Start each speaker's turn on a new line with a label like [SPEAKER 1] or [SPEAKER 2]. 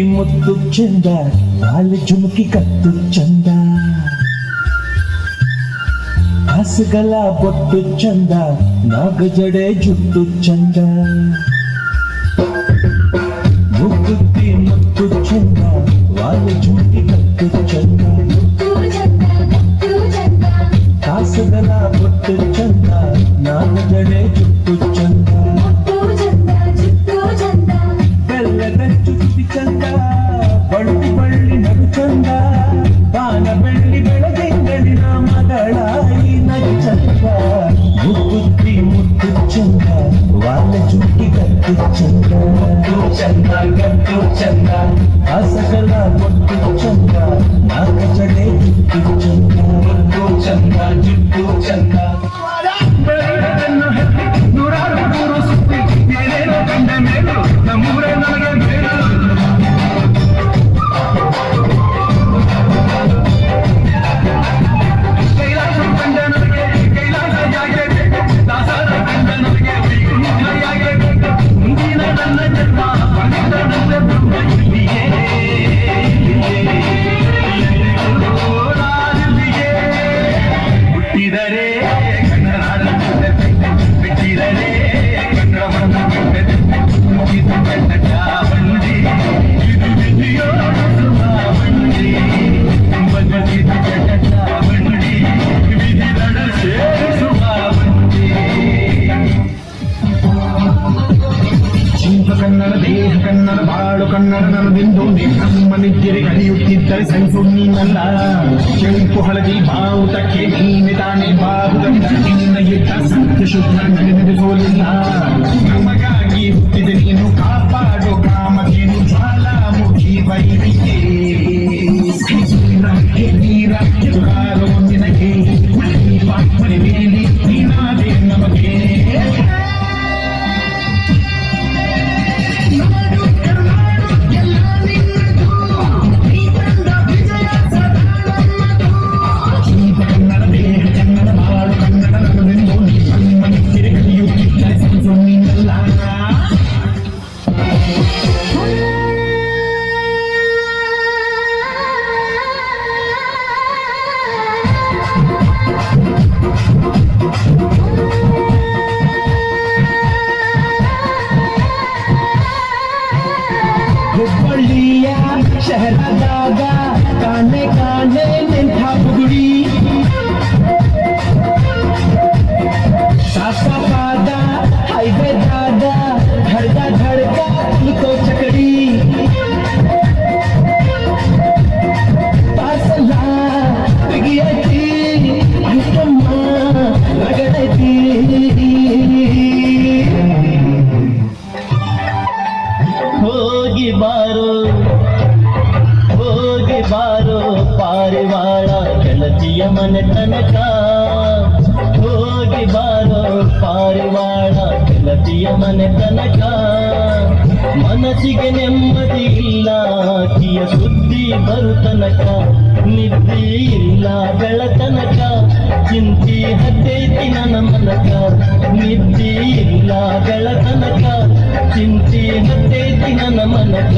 [SPEAKER 1] ಮುಕ್ಕುತ್ತಿ ಮುತ್ತು ಚಂದ ಕಾಲು ಜುಮುಕಿ ಕತ್ತು ಚಂದ ಕಾಸುಗಳ ಬೊಟ್ಟು ಚಂದ ನಾಗಜಡೆ ಜುಟ್ಟು ಚಂದ ಮುಕ್ಕುತ್ತಿ ಮುತ್ತು ಚಂದ ವಾಲು ಜುಮುಕಿ ಕತ್ತು ಚಂದ ಕಾಸುಗಳ ಬೊಟ್ಟು ಚಂದ ನಾಗಜಡೆ ಜುಟ್ಟು ಚಂದ ಚಂದ ಗತ್ತು ಚಂದ ಹಸಗಲ ಒಟ್ಟು ಚಂದ ನಾಗ ಜಡೆ ಜುಟ್ಟು ಚಂದ ಒಟ್ಟು ಚಂದ ಜುಟ್ಟು ಚಂದ
[SPEAKER 2] ಬಾಳು ಕನ್ನಡ ನನ್ನದೆಂದು ನಮ್ಮ ನಿದ್ರೆಗೆ ಕಲಿಯುತ್ತಿದ್ದರೆ ಸೈಸು ನೀನಲ್ಲ ಕೆಂಪು ಹಳದಿ ಬಾವುಟಕ್ಕೆ ನೀನೆ ತಾನೇ ಬಾವುಗಂಡ ನಿನ್ನ ಯುದ್ಧ ಸತ್ಯ ಶುದ್ಧ ನಡೆದುಕೋಲಿಲ್ಲ
[SPEAKER 1] ಗೆಳತಿಯ ಮನೆ ತನಕ. ಹೋಗಿ ಬಾರೋ ಪಾರಿವಾಳ ಗೆಳತಿಯ ಮನೆ ತನಕ. ಮನಸ್ಸಿಗೆ ನೆಮ್ಮದಿ ಇಲ್ಲ ಆಕಿಯ ಸುದ್ದಿ ಬರು ತನಕ. ನಿದ್ದೆ ಇಲ್ಲ ಬೆಳತನಕ ಚಿಂತಿ ಹತ್ತೈತಿ ನನ್ನ ಮನಕ. ನಿದ್ದೆ ಇಲ್ಲ ಬೆಳತನಕ ಚಿಂತಿ ಹತ್ತೈತಿ ನನ್ನ ಮನಕ.